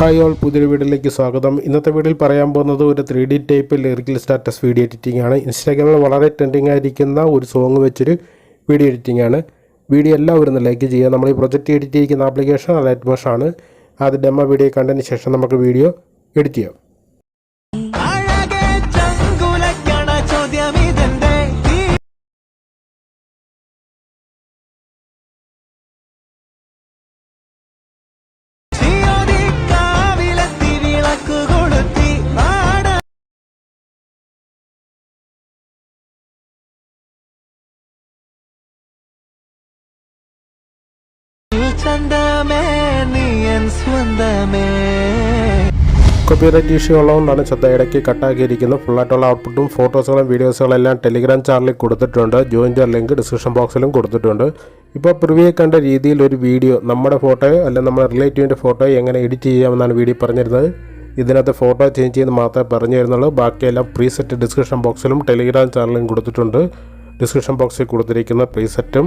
Hi all പുതിയൊരു വീഡിയോയിലേക്ക് സ്വാഗതം. ഇന്നത്തെ വീഡിയോയിൽ പറയാൻ പോകുന്നത് ഒരു three D type lyrical status video editing ആണ്. ഇൻസ്റ്റാഗ്രാമിൽ വളരെ ട്രെൻഡിങ് ആയിരിക്കുന്ന ഒരു സോങ് വെച്ചൊരു വീഡിയോ എഡിറ്റിംഗ് ആണ്. വീഡിയോ എല്ലാവരും ലൈക്ക് ചെയ്യുക. നമ്മൾ ഈ പ്രൊജക്റ്റ് എഡിറ്റ് ചെയ്യുന്ന ആപ്ലിക്കേഷൻ അത് ആണ്. അത് ഡെമോ വീഡിയോ കണ്ടതിന് ശേഷം നമുക്ക് വീഡിയോ എഡിറ്റ് ചെയ്യാം. കോപ്പിറൈറ്റ് ഇഷ്യൂ ഉള്ളതുകൊണ്ടാണ് ശ്രദ്ധ ഇടയ്ക്ക് കട്ടാക്കിയിരിക്കുന്നത്. ഫുള്ളായിട്ടുള്ള ഔട്ട്പുട്ടും ഫോട്ടോസുകളും വീഡിയോസുകളും എല്ലാം ടെലിഗ്രാം ചാനലിൽ കൊടുത്തിട്ടുണ്ട്. ജോയിന്റെ ലിങ്ക് ഡിസ്ക്രിപ്ഷൻ ബോക്സിലും കൊടുത്തിട്ടുണ്ട്. ഇപ്പോൾ പ്രിവ്യൂ കണ്ട രീതിയിൽ ഒരു വീഡിയോ നമ്മുടെ ഫോട്ടോയോ അല്ലെങ്കിൽ നമ്മുടെ റിലേറ്റീവിന്റെ ഫോട്ടോയോ എങ്ങനെ എഡിറ്റ് ചെയ്യാമെന്നാണ് വീഡിയോ പറഞ്ഞിരുന്നത്. ഇതിനകത്ത് ഫോട്ടോ ചേഞ്ച് ചെയ്യുന്നത് മാത്രമേ പറഞ്ഞു തരുന്നുള്ളൂ. ബാക്കിയെല്ലാം പ്രീസെറ്റ് ഡിസ്ക്രിപ്ഷൻ ബോക്സിലും ടെലിഗ്രാം ചാനലിലും കൊടുത്തിട്ടുണ്ട്. ഡിസ്ക്രിപ്ഷൻ ബോക്സിൽ കൊടുത്തിരിക്കുന്ന പ്രീസെറ്റും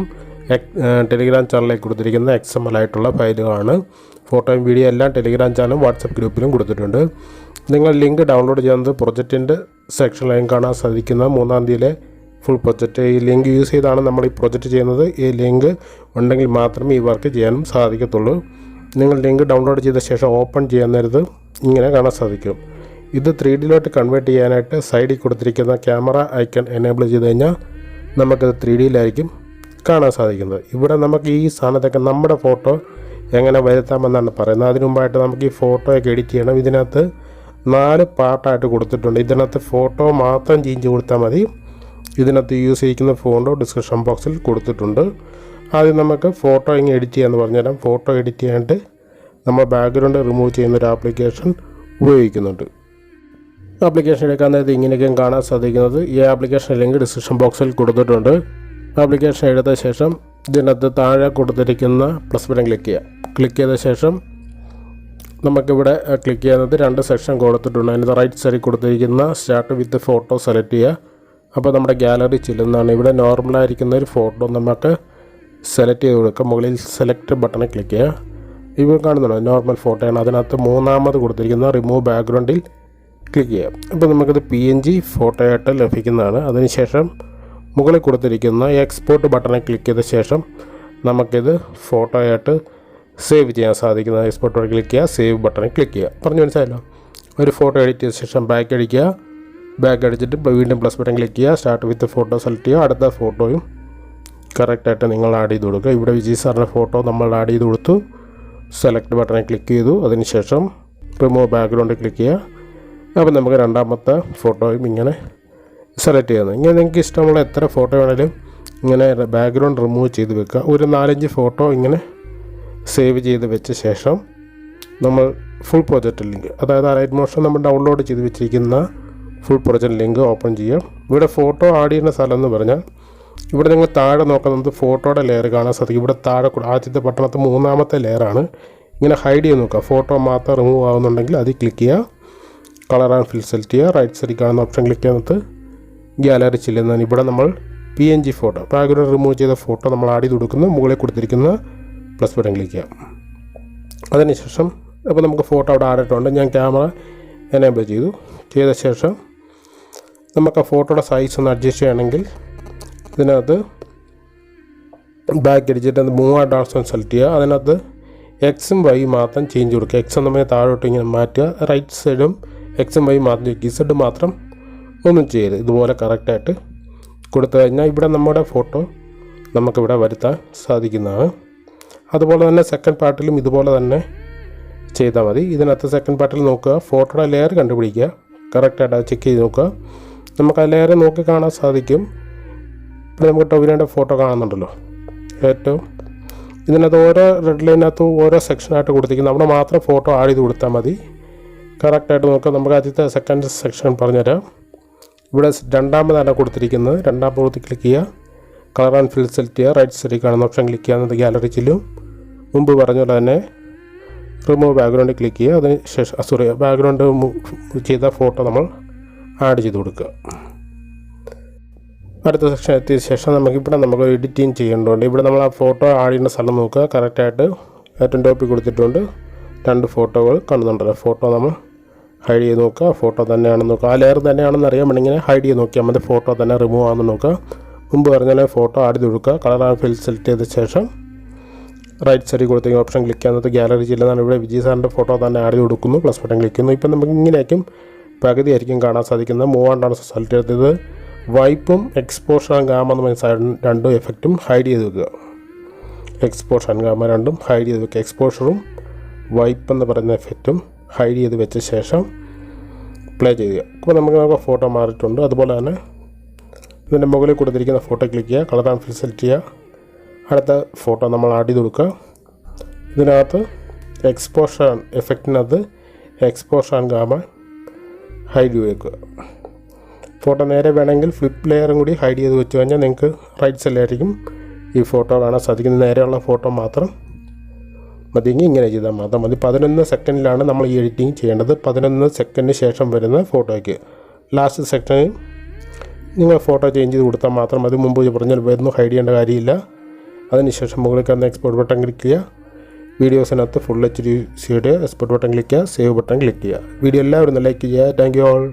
ടെലിഗ്രാം ചാനലിൽ കൊടുത്തിരിക്കുന്ന എക്സ് എം എൽ ആയിട്ടുള്ള ഫയലുകളാണ്. ഫോട്ടോയും വീഡിയോ എല്ലാം ടെലിഗ്രാം ചാനലും വാട്സപ്പ് ഗ്രൂപ്പിലും കൊടുത്തിട്ടുണ്ട്. നിങ്ങൾ ലിങ്ക് ഡൗൺലോഡ് ചെയ്യുന്നത് പ്രൊജക്റ്റിന്റെ സെക്ഷനിലായും കാണാൻ സാധിക്കുന്ന മൂന്നാം തീയതിയിലെ ഫുൾ പ്രൊജക്റ്റ് ഈ ലിങ്ക് യൂസ് ചെയ്താണ് നമ്മൾ ഈ പ്രൊജക്റ്റ് ചെയ്യുന്നത്. ഈ ലിങ്ക് ഉണ്ടെങ്കിൽ മാത്രമേ ഈ വർക്ക് ചെയ്യാനും സാധിക്കത്തുള്ളൂ. നിങ്ങൾ ലിങ്ക് ഡൗൺലോഡ് ചെയ്ത ശേഷം ഓപ്പൺ ചെയ്യാൻ നേരത്ത് ഇങ്ങനെ കാണാൻ സാധിക്കും. ഇത് ത്രീ ഡിയിലോട്ട് കൺവേർട്ട് ചെയ്യാനായിട്ട് സൈഡിൽ കൊടുത്തിരിക്കുന്ന ക്യാമറ ഐക്കൺ എനേബിൾ ചെയ്ത് കഴിഞ്ഞാൽ നമുക്കത് ത്രീ ഡിയിലായിരിക്കും കാണാൻ സാധിക്കുന്നത്. ഇവിടെ നമുക്ക് ഈ സാധനത്തൊക്കെ നമ്മുടെ ഫോട്ടോ എങ്ങനെ വരുത്താമെന്നാണ് പറയുന്നത്. അതിനു മുമ്പായിട്ട് നമുക്ക് ഈ ഫോട്ടോയൊക്കെ എഡിറ്റ് ചെയ്യണം. ഇതിനകത്ത് നാല് പാർട്ടായിട്ട് കൊടുത്തിട്ടുണ്ട്. ഇതിനകത്ത് ഫോട്ടോ മാത്രം ചേഞ്ച് കൊടുത്താൽ മതി. ഇതിനകത്ത് യൂസ് ചെയ്യിക്കുന്ന ഫോണ്ടോ ഡിസ്ക്രിപ്ഷൻ ബോക്സിൽ കൊടുത്തിട്ടുണ്ട്. ആദ്യം നമുക്ക് ഫോട്ടോ ഇങ്ങനെ എഡിറ്റ് ചെയ്യാമെന്ന് പറഞ്ഞുതരാം. ഫോട്ടോ എഡിറ്റ് ചെയ്യാണ്ട് നമ്മൾ ബാക്ക്ഗ്രൗണ്ട് റിമൂവ് ചെയ്യുന്ന ഒരു ആപ്ലിക്കേഷൻ ഉപയോഗിക്കുന്നുണ്ട്. ആപ്ലിക്കേഷൻ എടുക്കാൻ നേരത്തെ ഇങ്ങനെയൊക്കെയും കാണാൻ സാധിക്കുന്നത്. ഈ ആപ്ലിക്കേഷൻ ലിങ്ക് ഡിസ്ക്രിപ്ഷൻ ബോക്സിൽ കൊടുത്തിട്ടുണ്ട്. ആപ്ലിക്കേഷൻ എടുത്ത ശേഷം ഇതിനകത്ത് താഴെ കൊടുത്തിരിക്കുന്ന പ്ലസ് ബട്ടൺ ക്ലിക്ക് ചെയ്യുക. ക്ലിക്ക് ചെയ്ത ശേഷം നമുക്കിവിടെ ക്ലിക്ക് ചെയ്യുന്നത് രണ്ട് സെക്ഷൻ കൊടുത്തിട്ടുണ്ട്. അതിന്റെ റൈറ്റ് സൈഡിൽ കൊടുത്തിരിക്കുന്ന സ്റ്റാർട്ട് വിത്ത് ഫോട്ടോ സെലക്ട് ചെയ്യുക. അപ്പോൾ നമ്മുടെ ഗാലറി ചെല്ലുന്നതാണ്. ഇവിടെ നോർമലായിരിക്കുന്ന ഒരു ഫോട്ടോ നമുക്ക് സെലക്ട് ചെയ്ത് കൊടുക്കുക മുകളിൽ സെലക്ട് ബട്ടണിൽ ക്ലിക്ക് ചെയ്യുക. ഇപ്പോൾ കാണുന്നുണ്ടോ? നോർമൽ ഫോട്ടോയാണ് അതിനകത്ത് മൂന്നാമത് കൊടുത്തിരിക്കുന്ന റിമൂവ് ബാക്ക്ഗ്രൗണ്ടിൽ ക്ലിക്ക് ചെയ്യാം അപ്പോൾ നമുക്കിത് പി എൻ ജി ഫോട്ടോയായിട്ട് ലഭിക്കുന്നതാണ്. അതിനുശേഷം മുകളിൽ കൊടുത്തിരിക്കുന്ന എക്സ്പോർട്ട് ബട്ടണിൽ ക്ലിക്ക് ചെയ്ത ശേഷം നമുക്കിത് ഫോട്ടോയായിട്ട് സേവ് ചെയ്യാൻ സാധിക്കുന്നത് എക്സ്പോർട്ട് ബട്ടൺ ക്ലിക്ക് ചെയ്യുക സേവ് ബട്ടണിൽ ക്ലിക്ക് ചെയ്യുക. പറഞ്ഞു മനസ്സിലായല്ലോ? ഒരു ഫോട്ടോ എഡിറ്റ് ചെയ്ത ശേഷം ബാക്ക് അടിക്കുക. ബാക്ക് അടിച്ചിട്ട് വീണ്ടും പ്ലസ് ബട്ടൺ ക്ലിക്ക് ചെയ്യുക. സ്റ്റാർട്ട് വിത്ത് ഫോട്ടോ സെലക്ട് ചെയ്യുക. അടുത്ത ഫോട്ടോയും കറക്റ്റായിട്ട് നിങ്ങൾ ആഡ് ചെയ്ത് കൊടുക്കുക. ഇവിടെ വിജയ് സാറിന്റെ ഫോട്ടോ നമ്മൾ ആഡ് ചെയ്ത് കൊടുത്തു. സെലക്ട് ബട്ടണിൽ ക്ലിക്ക് ചെയ്തു. അതിനുശേഷം റിമൂവ് ബാക്ക്ഗ്രൗണ്ട് ക്ലിക്ക് ചെയ്യുക. അപ്പോൾ നമുക്ക് രണ്ടാമത്തെ ഫോട്ടോയും ഇങ്ങനെ സെലക്ട് ചെയ്യുന്നത്. ഇങ്ങനെ നിങ്ങൾക്ക് ഇഷ്ടമുള്ള എത്ര ഫോട്ടോ വേണേലും ഇങ്ങനെ ബാക്ക്ഗ്രൗണ്ട് റിമൂവ് ചെയ്ത് വെക്കുക. ഒരു നാലഞ്ച് ഫോട്ടോ ഇങ്ങനെ സേവ് ചെയ്ത് വെച്ച ശേഷം നമ്മൾ ഫുൾ പ്രൊജക്റ്റ് ലിങ്ക് അതായത് റൈറ്റ് മോഷൻ നമ്മൾ ഡൗൺലോഡ് ചെയ്ത് വെച്ചിരിക്കുന്ന ഫുൾ പ്രൊജക്റ്റ് ലിങ്ക് ഓപ്പൺ ചെയ്യാം. ഇവിടെ ഫോട്ടോ ആഡ് ചെയ്യുന്ന സ്ഥലം എന്ന് പറഞ്ഞാൽ ഇവിടെ നിങ്ങൾ താഴെ നോക്കുന്നത് ഫോട്ടോയുടെ ലെയർ കാണാൻ സാധിക്കും. ഇവിടെ താഴെ ആദ്യത്തെ പട്ടണത്തെ മൂന്നാമത്തെ ലെയറാണ് ഇങ്ങനെ ഹൈഡ് ചെയ്ത് നോക്കുക. ഫോട്ടോ മാത്രം റിമൂവ് ആവുന്നുണ്ടെങ്കിൽ അതിൽ ക്ലിക്ക് ചെയ്യുക. കളർ ആൻഡ് ഫിൽ സെലക്ട് ചെയ്യുക. റൈറ്റ് സൈഡിൽ കാണുന്ന ഓപ്ഷൻ ക്ലിക്ക് ചെയ്യുന്നത് ഗാലറി ചെല്ലുന്നതിന് ഇവിടെ നമ്മൾ P N G photo background remove ചെയ്ത ഫോട്ടോ നമ്മൾ ആഡ് ചെയ്ത് കൊടുക്കുന്നു മുകളിൽ കൊടുത്തിരിക്കുന്ന പ്ലസ് ബട്ടൺ ക്ലിക്ക് ചെയ്യാം. അതിനുശേഷം അപ്പോൾ നമുക്ക് ഫോട്ടോ അവിടെ ആഡ് ആയിട്ടുണ്ട് ഞാൻ ക്യാമറ എനേബിൾ ചെയ്തു. ചെയ്ത ശേഷം നമുക്ക് ആ ഫോട്ടോയുടെ സൈസ് ഒന്ന് അഡ്ജസ്റ്റ് ചെയ്യണമെങ്കിൽ ഇതിനകത്ത് ബാക്ക് അടിച്ചിട്ട് അത് ഡാൻസ് ഒന്ന് സെലക്ട് ചെയ്യുക. അതിനകത്ത് എക്സും വൈ മാത്രം ചേഞ്ച് കൊടുക്കുക. എക്സ് നമ്മൾ താഴോട്ട് ഇങ്ങനെ മാറ്റുക. റൈറ്റ് സൈഡും എക്സും വൈ മാത്രം ഇസഡ് മാത്രം ഒന്നും ചെയ്യരുത്. ഇതുപോലെ കറക്റ്റായിട്ട് കൊടുത്തു കഴിഞ്ഞാൽ ഇവിടെ നമ്മുടെ ഫോട്ടോ നമുക്കിവിടെ വരുത്താൻ സാധിക്കുന്നതാണ്. അതുപോലെ തന്നെ സെക്കൻഡ് പാർട്ടിലും ഇതുപോലെ തന്നെ ചെയ്താൽ മതി. ഇതിനകത്ത് സെക്കൻഡ് പാർട്ടിൽ നോക്കുക. ഫോട്ടോയുടെ ലെയർ കണ്ടുപിടിക്കുക. കറക്റ്റായിട്ട് ചെക്ക് ചെയ്ത് നോക്കുക. നമുക്ക് ആ ലെയർ നോക്കി കാണാൻ സാധിക്കും. ഇപ്പോൾ നമുക്ക് ടൊവിനോയുടെ ഫോട്ടോ കാണുന്നുണ്ടല്ലോ. ഏറ്റവും ഇതിനകത്ത് ഓരോ റെഡ് ലൈനകത്ത് ഓരോ സെക്ഷനായിട്ട് കൊടുത്തിരിക്കുന്നു. അവിടെ മാത്രം ഫോട്ടോ ആഡ് ചെയ്ത് കൊടുത്താൽ മതി. കറക്റ്റായിട്ട് നോക്കുക നമുക്ക് ആദ്യത്തെ സെക്കൻഡ് സെക്ഷൻ പറഞ്ഞുതരാം. ഇവിടെ രണ്ടാമതാണ് കൊടുത്തിരിക്കുന്നത്. രണ്ടാം പ്രവൃത്തി ക്ലിക്ക് ചെയ്യുക. കളർ ആൻഡ് ഫിൽ സെലക്ട് ചെയ്യുക. റൈറ്റ് സൈഡിൽ കാണുന്ന ഓപ്ഷൻ ക്ലിക്ക് ചെയ്യുന്നത് ഗ്യാലറി ചെല്ലും. മുമ്പ് പറഞ്ഞ പോലെ തന്നെ റിമൂവ് ബാക്ക്ഗ്രൗണ്ട് ക്ലിക്ക് ചെയ്യുക. അതിന് ശേഷം സോറി ബാക്ക്ഗ്രൗണ്ട് ചെയ്ത ഫോട്ടോ നമ്മൾ ആഡ് ചെയ്ത് കൊടുക്കുക. അടുത്ത സെക്ഷൻ എത്തിയ ശേഷം നമുക്കിവിടെ നമുക്ക് എഡിറ്റിംഗ് ചെയ്യേണ്ടതുണ്ട്. ഇവിടെ നമ്മൾ ആ ഫോട്ടോ ആഡ് ചെയ്യുന്ന സ്ഥലം നോക്കുക. കറക്റ്റായിട്ട് ഏറ്റവും ടോപ്പിൽ കൊടുത്തിട്ടുണ്ട്. രണ്ട് ഫോട്ടോകൾ കാണുന്നുണ്ടല്ലോ. ഫോട്ടോ നമ്മൾ ഹൈഡ് ചെയ്ത് നോക്കുക. ഫോട്ടോ തന്നെയാണെന്ന് നോക്കുക. ആ ലെയർ തന്നെയാണെന്ന് അറിയാൻ വേണമെങ്കിൽ ഹൈഡ് ചെയ്ത് നോക്കിയാൽ മതി. ഫോട്ടോ തന്നെ റിമൂവ് ആണെന്ന് നോക്കുക. മുമ്പ് പറഞ്ഞാൽ ഫോട്ടോ ചെയ്ത് കൊടുക്കുക. കളർ ആ ഫിൽ സെലക്ട് ചെയ്ത ശേഷം റൈറ്റ് സൈഡിൽ കൊടുത്തെങ്കിൽ ഓപ്ഷൻ ക്ലിക്ക് ചെയ്യുന്നത് ഗാലറി ജില്ലെന്നാണ് ഇവിടെ വിജയ് സാറിന്റെ ഫോട്ടോ തന്നെ ചെയ്ത് കൊടുക്കുന്നു. പ്ലസ് ബട്ടൺ ക്ലിക്ക് ചെയ്യുന്നു. ഇപ്പം നമുക്ക് ഇങ്ങനെയായിരിക്കും പകുതി ആയിരിക്കും കാണാൻ സാധിക്കുന്നത്. ആണ്ടാണ് സെലക്ട് ചെയ്തത് വൈപ്പും എക്സ്പോഷറും ഗാമ എന്ന് പറയുന്ന രണ്ടും എഫക്റ്റും ഹൈഡ് ചെയ്ത് വെക്കുക. എക്സ്പോഷർ ഗാമ രണ്ടും ഹൈഡ് ചെയ്ത് വെക്കുക. എക്സ്പോഷറും വൈപ്പ് എന്ന് പറയുന്ന എഫക്റ്റും ഹൈഡ് ചെയ്ത് വെച്ച ശേഷം പ്ലേ ചെയ്യുക. അപ്പോൾ നമുക്ക് നമുക്ക് ഫോട്ടോ മാറിയിട്ടുണ്ട്. അതുപോലെ തന്നെ ഇതിന്റെ മുകളിൽ കൊടുത്തിരിക്കുന്ന ഫോട്ടോ ക്ലിക്ക് ചെയ്യുക. കളർ ആൻഡ് സെലക്ട് ചെയ്യുക. അടുത്ത ഫോട്ടോ നമ്മൾ ആഡ് ചെയ്ത് കൊടുക്കുക. ഇതിനകത്ത് എക്സ്പോഷർ എഫക്റ്റിനകത്ത് എക്സ്പോഷർ ആൻഡ് ഗാമ ഹൈഡ് വെക്കുക. ഫോട്ടോ നേരെ വേണമെങ്കിൽ ഫ്ലിപ്പ് ലെയറും കൂടി ഹൈഡ് ചെയ്ത് വെച്ച് കഴിഞ്ഞാൽ നിങ്ങൾക്ക് റൈറ്റ് സൈഡിലായിരിക്കും ഈ ഫോട്ടോ കാണാൻ സാധിക്കുന്നത്. നേരെയുള്ള ഫോട്ടോ മാത്രം മതിയെങ്കിൽ ഇങ്ങനെ ചെയ്താൽ മാത്രം മതി. പതിനൊന്ന് സെക്കൻഡിലാണ് നമ്മൾ ഈ എഡിറ്റിംഗ് ചെയ്യേണ്ടത്. പതിനൊന്ന് സെക്കൻഡിന് ശേഷം വരുന്ന ഫോട്ടോയ്ക്ക്. ലാസ്റ്റ് സെക്ഷനിൽ നിങ്ങൾ ഫോട്ടോ ചേഞ്ച് ചെയ്ത് കൊടുത്താൽ മാത്രം മതി. മുമ്പ് പറഞ്ഞാൽ വരുന്നു. ഹൈഡ് ചെയ്യേണ്ട കാര്യമില്ല. അതിനുശേഷം മുകളിൽ കന്ന എക്സ്പോർട്ട് ബട്ടൺ ക്ലിക്ക് ചെയ്യുക. വീഡിയോസിനകത്ത് ഫുൾ എച്ച് ഡി സിയുടെ എക്സ്പോർട്ട് ബട്ടൺ ക്ലിക്ക് ചെയ്യുക. സേവ് ബട്ടൺ ക്ലിക്ക് ചെയ്യുക. വീഡിയോ എല്ലാവരും ലൈക്ക് ചെയ്യുക. Thank you all